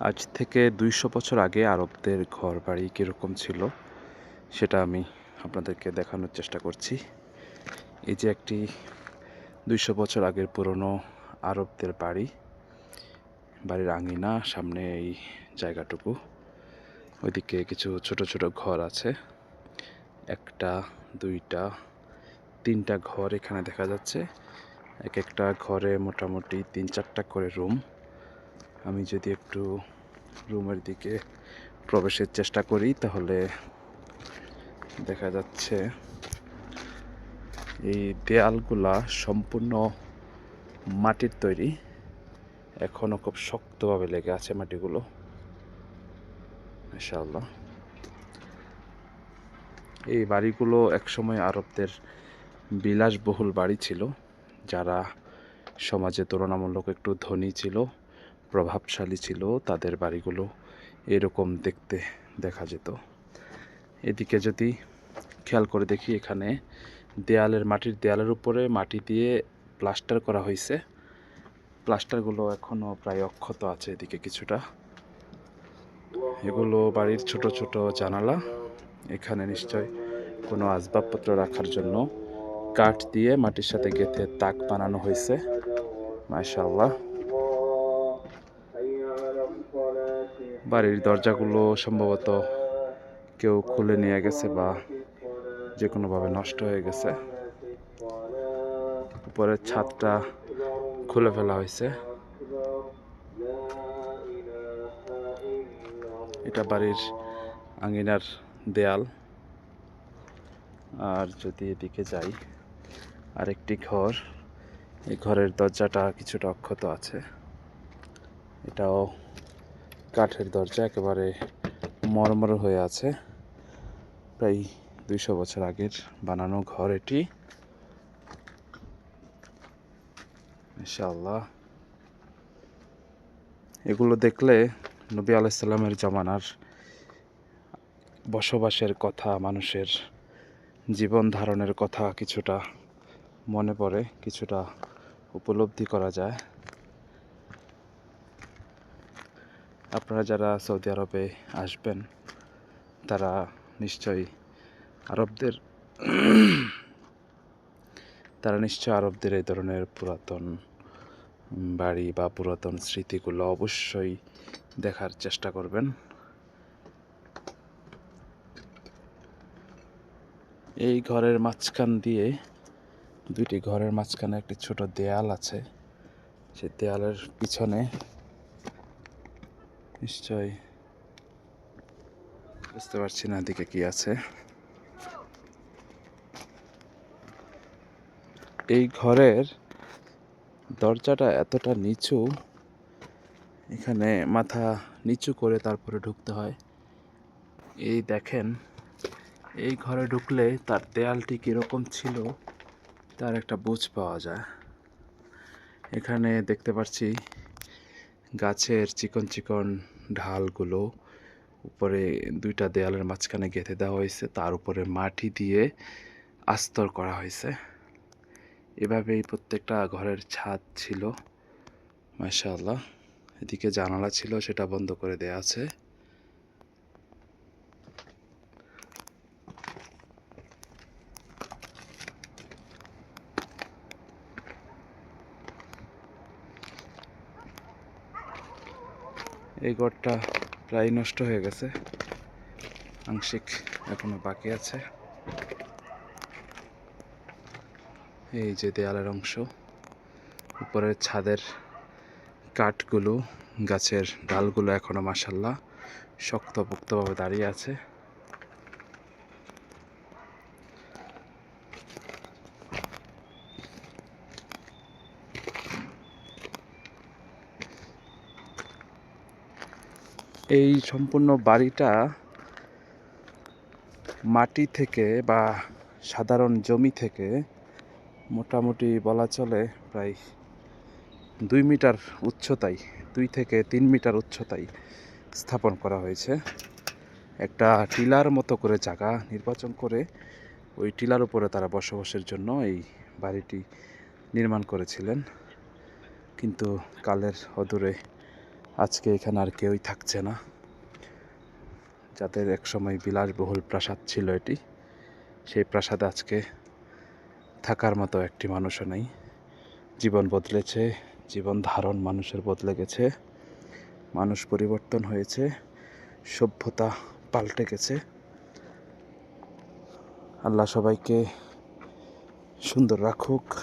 আজ থেকে দুইশো বছর আগে আরবদের ঘর বাড়ি কীরকম ছিল, সেটা আমি আপনাদেরকে দেখানোর চেষ্টা করছি। এই যে একটি দুইশো বছর আগের পুরনো আরবদের বাড়ি, বাড়ির আঙিনা, সামনে এই জায়গাটুকু। ওইদিকে কিছু ছোট ছোট ঘর আছে, একটা, দুইটা, তিনটা ঘর এখানে দেখা যাচ্ছে। এক একটা ঘরে মোটামুটি তিন চারটা করে রুম। আমি যদি একটু রুমের দিকে প্রবেশের চেষ্টা করি, তাহলে দেখা যাচ্ছে এই দেয়ালগুলা সম্পূর্ণ মাটির তৈরি। এখনও খুব শক্তভাবে লেগে আছে মাটিগুলো। মাশাআল্লাহ। এই বাড়িগুলো একসময় আরবদের বিলাসবহুল বাড়ি ছিল, যারা সমাজে তুলনামূলক একটু ধনী ছিল। প্রভাবশালী ছিল তাদের বাড়িগুলো এরকম দেখতে দেখা যেত। এদিকে যদি খেয়াল করে দেখি এখানে দেয়ালের মাটির দেয়ালের উপরে মাটি দিয়ে প্লাস্টার করা হয়েছে। প্লাস্টারগুলো এখনও প্রায় অক্ষত আছে এদিকে কিছুটা। এগুলো বাড়ির ছোট ছোট জানালা। এখানে নিশ্চয় কোনো আসবাবপত্র রাখার জন্য কাঠ দিয়ে মাটির সাথে গেঁথে তাক বানানো হয়েছে। মাশাআল্লাহ। বাড়ির দরজাগুলো সম্ভবত কেউ খুলে নিয়ে গেছে বা যে কোনোভাবে নষ্ট হয়ে গেছে। উপরের ছাদটা খুলে ফেলা হয়েছে। এটা বাড়ির আঙিনার দেয়াল। আর যদি এদিকে যাই, আরেকটি ঘর। এই ঘরের দরজাটা কিছুটা অক্ষত আছে। এটাও কাঠের দরজা একেবারে মরমর হয়ে আছে। প্রায় দুইশো বছর আগের বানানো ঘর এটি। ইনশাল্লাহ এগুলো দেখলে নবী আলাইসাল্লামের জামানার বসবাসের কথা, মানুষের জীবন ধারণের কথা কিছুটা মনে পড়ে, কিছুটা উপলব্ধি করা যায়। আপনারা যারা সৌদি আরবে আসবেন, তারা নিশ্চয়ই আরবদের, তারা নিশ্চয় আরবদের এই ধরনের পুরাতন বাড়ি বা পুরাতন স্মৃতিগুলো অবশ্যই দেখার চেষ্টা করবেন। এই ঘরের মাঝখান দিয়ে, দুইটি ঘরের মাঝখানে একটি ছোট দেয়াল আছে। সে দেয়ালের পিছনে নিশ্চয় বুঝতে পারছি না দিকে কি আছে। এই ঘরের দরজাটা এতটা নিচু, এখানে মাথা নিচু করে তারপরে ঢুকতে হয়। এই দেখেন, এই ঘরে ঢুকলে তার দেয়ালটি কীরকম ছিল, তার একটা বুঝ পাওয়া যায়। এখানে দেখতে পাচ্ছি গাছের চিকন চিকন ঢালগুলো উপরে দুইটা দেয়ালের মাঝখানে গেঁথে দেওয়া হয়েছে, তার উপরে মাটি দিয়ে আস্তর করা হয়েছে। এভাবেই প্রত্যেকটা ঘরের ছাদ ছিল, মাশাআল্লাহ। এদিকে জানালা ছিল, সেটা বন্ধ করে দেয়া আছে। এই ঘরটা প্রায় নষ্ট হয়ে গেছে। আংশিক এখনও বাকি আছে। এই যে দেয়ালের অংশ, উপরের ছাদের কাঠগুলো, গাছের ডালগুলো এখনও মাসাল্লাহ শক্তপোক্তভাবে দাঁড়িয়ে আছে। এই সম্পূর্ণ বাড়িটা মাটি থেকে বা সাধারণ জমি থেকে মোটামুটি বলা চলে প্রায় দুই মিটার উচ্চতায়, দুই থেকে তিন মিটার উচ্চতায় স্থাপন করা হয়েছে। একটা টিলার মতো করে জায়গা নির্বাচন করে ওই টিলার উপরে তারা বসবাসের জন্য এই বাড়িটি নির্মাণ করেছিলেন। কিন্তু কালের অদূরে আজকে এখানে আর কেউই থাকছে না। যাদের একসময় বিলাসবহুল প্রাসাদ ছিল এটি, সেই প্রাসাদ আজকে থাকার মতো একটি মানুষও নেই। জীবন বদলেছে, জীবন ধারণ মানুষের বদলে গেছে। মানুষ পরিবর্তন হয়েছে, সভ্যতা পাল্টে গেছে। আল্লাহ সবাইকে সুন্দর রাখুক।